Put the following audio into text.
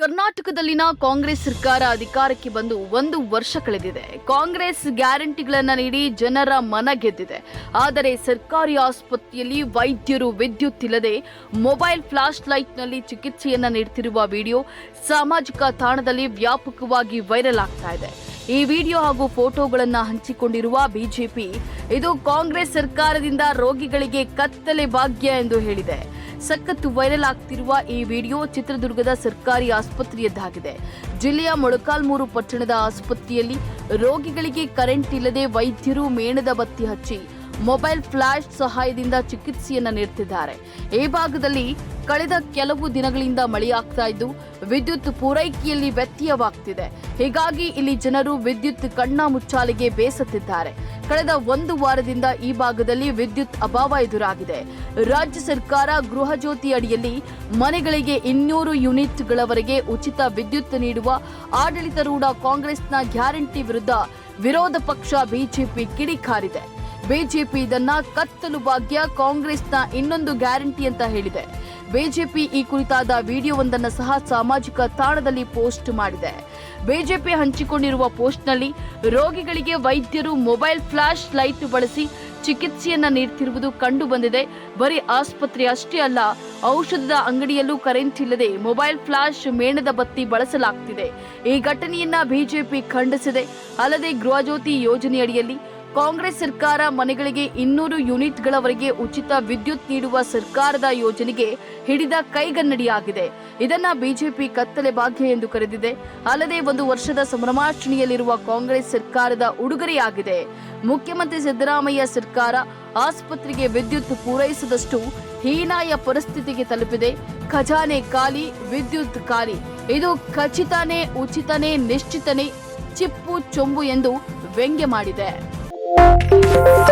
ಕರ್ನಾಟಕದಲ್ಲಿನ ಕಾಂಗ್ರೆಸ್ ಸರ್ಕಾರ ಅಧಿಕಾರಕ್ಕೆ ಬಂದು ಒಂದು ವರ್ಷ ಕಳೆದಿದೆ. ಕಾಂಗ್ರೆಸ್ ಗ್ಯಾರಂಟಿಗಳನ್ನು ನೀಡಿ ಜನರ ಮನ ಗೆದ್ದಿದೆ. ಆದರೆ ಸರ್ಕಾರಿ ಆಸ್ಪತ್ರೆಯಲ್ಲಿ ವೈದ್ಯರು ವಿದ್ಯುತ್ ಇಲ್ಲದೆ ಮೊಬೈಲ್ ಫ್ಲಾಶ್ ಲೈಟ್ನಲ್ಲಿ ಚಿಕಿತ್ಸೆಯನ್ನ ನೀಡುತ್ತಿರುವ ವಿಡಿಯೋ ಸಾಮಾಜಿಕ ತಾಣದಲ್ಲಿ ವ್ಯಾಪಕವಾಗಿ ವೈರಲ್ ಆಗ್ತಾ ಇದೆ. ಈ ವಿಡಿಯೋ ಹಾಗೂ ಫೋಟೋಗಳನ್ನ ಹಂಚಿಕೊಂಡಿರುವ ಬಿಜೆಪಿ, ಇದು ಕಾಂಗ್ರೆಸ್ ಸರ್ಕಾರದಿಂದ ರೋಗಿಗಳಿಗೆ ಕತ್ತಲೆ ಭಾಗ್ಯ ಎಂದು ಹೇಳಿದೆ. ಸಖತ್ತು ವೈರಲ್ ಆಗ್ತಿರುವ ಈ ವಿಡಿಯೋ ಚಿತ್ರದುರ್ಗದ ಸರ್ಕಾರಿ ಆಸ್ಪತ್ರೆಯದ್ದಾಗಿದೆ. ಜಿಲ್ಲೆಯ ಮೊಳಕಾಲ್ಮೂರು ಪಟ್ಟಣದ ಆಸ್ಪತ್ರೆಯಲ್ಲಿ ರೋಗಿಗಳಿಗೆ ಕರೆಂಟ್ ಇಲ್ಲದೆ ವೈದ್ಯರು ಮೇಣದ ಬತ್ತಿ ಹಚ್ಚಿ, ಮೊಬೈಲ್ ಫ್ಲಾಶ್ ಸಹಾಯದಿಂದ ಚಿಕಿತ್ಸೆಯನ್ನ ನೀಡುತ್ತಿದ್ದಾರೆ ಈ ಭಾಗದಲ್ಲಿ ಕಳೆದ ಕೆಲವು ದಿನಗಳಿಂದ ಮಳೆಯಾಗ್ತಾ ಇದ್ದು, ವಿದ್ಯುತ್ ಪೂರೈಕೆಯಲ್ಲಿ ವ್ಯತ್ಯಯವಾಗ್ತಿದೆ. ಹೀಗಾಗಿ ಇಲ್ಲಿ ಜನರು ವಿದ್ಯುತ್ ಕಣ್ಣ ಮುಚ್ಚಾಲೆಗೆ ಬೇಸತ್ತಿದ್ದಾರೆ. ಕಳೆದ ಒಂದು ವಾರದಿಂದ ಈ ಭಾಗದಲ್ಲಿ ವಿದ್ಯುತ್ ಅಭಾವ ಎದುರಾಗಿದೆ. ರಾಜ್ಯ ಸರ್ಕಾರ ಗೃಹ ಜ್ಯೋತಿ ಅಡಿಯಲ್ಲಿ ಮನೆಗಳಿಗೆ ಇನ್ನೂರು ಯೂನಿಟ್ಗಳವರೆಗೆ ಉಚಿತ ವಿದ್ಯುತ್ ನೀಡುವ ಆಡಳಿತಾರೂಢ ಕಾಂಗ್ರೆಸ್ನ ಗ್ಯಾರಂಟಿ ವಿರುದ್ಧ ವಿರೋಧ ಪಕ್ಷ ಬಿಜೆಪಿ ಕಿಡಿಕಾರಿದೆ ಬಿಜೆಪಿ ಇದನ್ನ ಕತ್ತಲು ಭಾಗ್ಯ ಕಾಂಗ್ರೆಸ್ನ ಇನ್ನೊಂದು ಗ್ಯಾರಂಟಿ ಅಂತ ಹೇಳಿದೆ. ಬಿಜೆಪಿ ಈ ಕುರಿತಾದ ವಿಡಿಯೋವೊಂದನ್ನು ಸಹ ಸಾಮಾಜಿಕ ತಾಣದಲ್ಲಿ ಪೋಸ್ಟ್ ಮಾಡಿದೆ. ಬಿಜೆಪಿ ಹಂಚಿಕೊಂಡಿರುವ ಪೋಸ್ಟ್ನಲ್ಲಿ ರೋಗಿಗಳಿಗೆ ವೈದ್ಯರು ಮೊಬೈಲ್ ಫ್ಲಾಶ್ ಲೈಟ್ ಬಳಸಿ ಚಿಕಿತ್ಸೆಯನ್ನ ನೀಡುತ್ತಿರುವುದು ಕಂಡು ಬಂದಿದೆ ಬರೀ ಆಸ್ಪತ್ರೆ ಅಷ್ಟೇ ಅಲ್ಲ, ಔಷಧದ ಅಂಗಡಿಯಲ್ಲೂ ಕರೆಂಟ್ ಇಲ್ಲದೆ ಮೊಬೈಲ್ ಫ್ಲಾಶ್ ಮೇಣದ ಬತ್ತಿ ಬಳಸಲಾಗ್ತಿದೆ. ಈ ಘಟನೆಯನ್ನ ಬಿಜೆಪಿ ಖಂಡಿಸಿದೆ. ಅಲ್ಲದೆ ಗೃಹಜ್ಯೋತಿ ಯೋಜನೆಯಡಿಯಲ್ಲಿ ಕಾಂಗ್ರೆಸ್ ಸರ್ಕಾರ ಮನೆಗಳಿಗೆ ಇನ್ನೂರು ಯೂನಿಟ್ಗಳವರೆಗೆ ಉಚಿತ ವಿದ್ಯುತ್ ನೀಡುವ ಸರ್ಕಾರದ ಯೋಜನೆಗೆ ಹಿಡಿದ ಕೈಗನ್ನಡಿಯಾಗಿದೆ. ಇದನ್ನ ಬಿಜೆಪಿ ಕತ್ತಲೆ ಭಾಗ್ಯ ಎಂದು ಕರೆದಿದೆ. ಅಲ್ಲದೆ ಒಂದು ವರ್ಷದ ಸಂಭ್ರಮಾಚರಣೆಯಲ್ಲಿರುವ ಕಾಂಗ್ರೆಸ್ ಸರ್ಕಾರದ ಉಡುಗೊರೆಯಾಗಿದೆ. ಮುಖ್ಯಮಂತ್ರಿ ಸಿದ್ದರಾಮಯ್ಯ ಸರ್ಕಾರ ಆಸ್ಪತ್ರೆಗೆ ವಿದ್ಯುತ್ ಪೂರೈಸದಷ್ಟು ಹೀನಾಯ ಪರಿಸ್ಥಿತಿಗೆ ತಲುಪಿದೆ. ಖಜಾನೆ ಖಾಲಿ, ವಿದ್ಯುತ್ ಖಾಲಿ. ಇದು ಖಚಿತನೇ, ಉಚಿತನೇ, ನಿಶ್ಚಿತನೇ ಚಿಪ್ಪು, ಚೊಂಬು ಎಂದು ವ್ಯಂಗ್ಯ ಮಾಡಿದೆ. Música